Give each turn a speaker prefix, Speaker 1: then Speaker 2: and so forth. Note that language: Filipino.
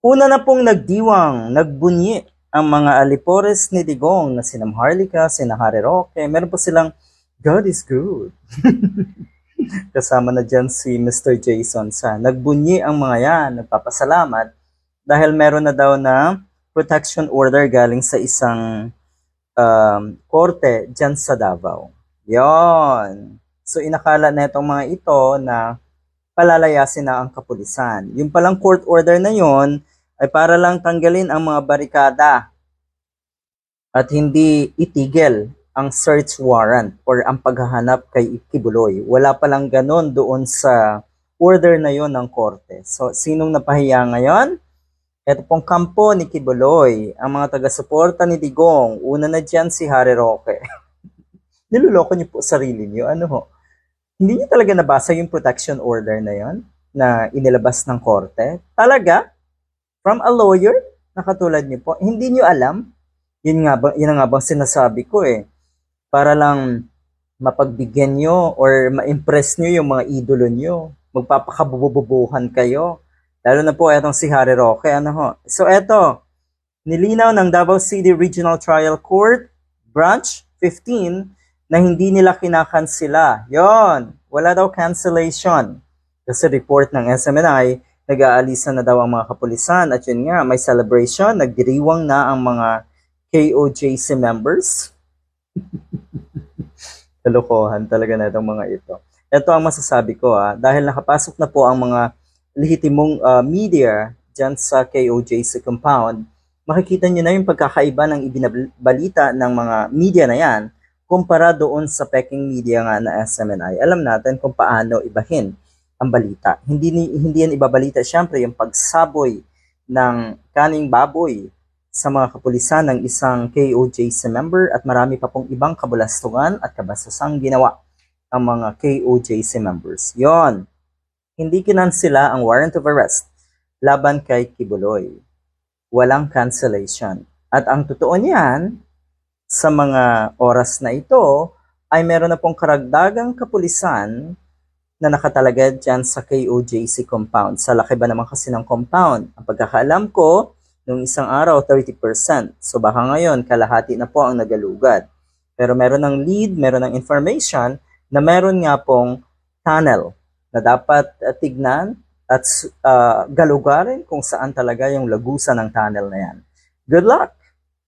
Speaker 1: Una na pong nagdiwang, nagbunyi ang mga alipores ni Digong na sina Harlika, sina Harry Roque. Meron po silang God is good. Kasama na dyan si Mr. Jason sa nagbunyi ang mga yan, nagpapasalamat dahil meron na daw na protection order galing sa isang um, korte dyan sa Davao. Yon. So inakala na itong mga ito na palalayasin na ang kapulisan. Yung palang court order na yon ay para lang tanggalin ang mga barikada at hindi itigil ang search warrant or ang paghahanap kay Kibuloy. Wala palang ganon doon sa order na yon ng korte. So, sinong napahiya ngayon? Ito pong kampo ni Kibuloy, ang mga taga-suporta ni Digong. Una na dyan si Harry Roque. Niloloko niyo po sarili niyo. Ano ho? Hindi niyo talaga nabasa yung protection order na yon na inilabas ng korte? Talaga? From a lawyer? Na katulad niyo po? Hindi niyo alam? Yun nga ba, yun nga bang sinasabi ko eh. Para lang mapagbigyan nyo or ma-impress nyo yung mga idolo nyo. Magpapakabububuhan kayo. Lalo na po etong si Harry Roque. Ano ho? So eto, nilinaw ng Davao City Regional Trial Court, Branch 15, na hindi nila kinakansela. Yon, wala daw cancellation. Kasi report ng SMNI, nag-aalisan na daw ang mga kapulisan at yun nga, may celebration, nagdiriwang na ang mga KOJC members. Kalokohan talaga na itong mga ito. Ito ang masasabi ko ah, dahil nakapasok na po ang mga lehitimong ah, media dyan sa KOJC compound, makikita nyo na yung pagkakaiba ng ibinabalita ng mga media na yan kumpara doon sa peking media nga na SMNI. Alam natin kung paano ibahin ang balita. Hindi, hindi yan ibabalita syempre yung pagsaboy ng kaning baboy sa mga kapulisan ng isang KOJC member at marami pa pong ibang kabulastugan at kabasasang ginawa ang mga KOJC members. Yon, hindi kinansela ang warrant of arrest laban kay Kibuloy. Walang cancellation. At ang totoo niyan, sa mga oras na ito, ay meron na pong karagdagang kapulisan na nakatalaga dyan sa KOJC compound. Sa laki ba naman kasi ng compound? Ang pagkakaalam ko, nung isang araw, 30%. So baka ngayon, kalahati na po ang nagalugad. Pero meron ng lead, meron ng information na meron nga pong tunnel na dapat uh, tignan at uh, galugarin kung saan talaga yung lagusan ng tunnel na yan. Good luck!